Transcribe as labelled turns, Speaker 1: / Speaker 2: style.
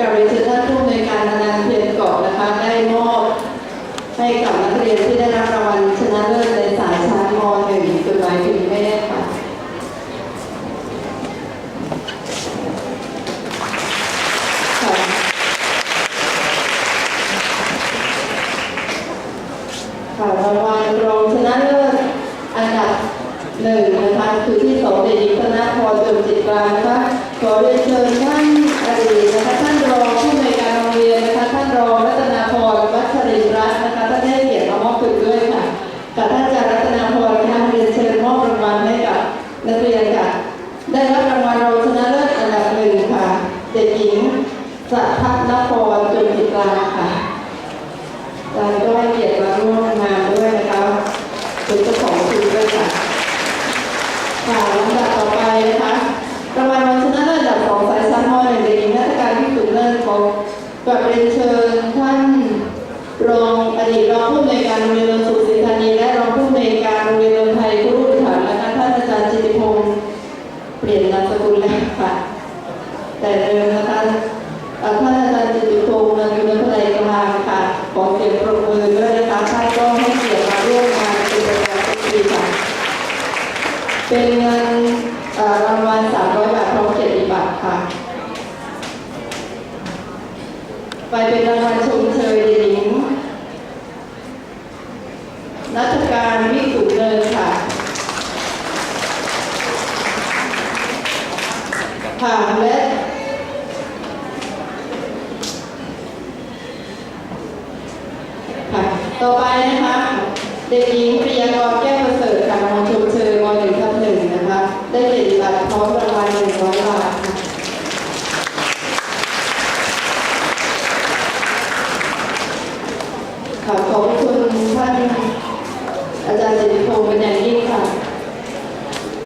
Speaker 1: กับเรียนเชิญท่านผู้อำนวยการนันต์เพียรเกาะนะคะ ได้มอบให้กับนักเรียนที่ได้รับรางวัลชนะเลิศในสายชั้นม .1 กฎหมายพิมพ์แม่ค่ะค่ะค่ะรางวัลรองชนะเลิศอันดับหนึ่งนะคะคือที่สองเด็กหญิงธนพรเติมจิตกลางนะคะขอเรียนเชิญท่าน เด็กหญิงสัทธนพรจุนจิตราค่ะอาจารย์ก็ให้เกียรติมาร่วมงานด้วยนะคะเป็นเจ้าของทีมด้วยค่ะค่ะลำดับต่อไปนะคะรางวัลชนะเลิศอันดับสองสายชั้นม .1 เด็กหญิงนักการที่สุดเลิศของกราบเรียนเชิญท่านรองอดีตรองผู้อำนวยการโรงเรียนสุขศรีธานีและรองผู้อำนวยการโรงเรียนไทยผู้รู้ฐานนะคะท่านอาจารย์จิติพงศ์เปลี่ยนนามสกุลแล้วค่ะแต่เดิม เป็นเงินรางวัล300บาทพร้อมเกียรติบัตรค่ะ ไปเป็นรางวัลชมเชยเด็กหญิงนักการวิสุทธิ์เนินค่ะค่ะและค่ะต่อไปนะคะ เด็กหญิงปริยากรแก้วประเสริฐค่ะรางวัลชมเชยม .1 ทับหนึ่งนะคะ ได้เกียรติบัตรพร้อมรางวัล100บาทค่ะค่ะ ขอบคุณท่านอาจารย์สิริพงศ์เป็นอย่างยิ่ง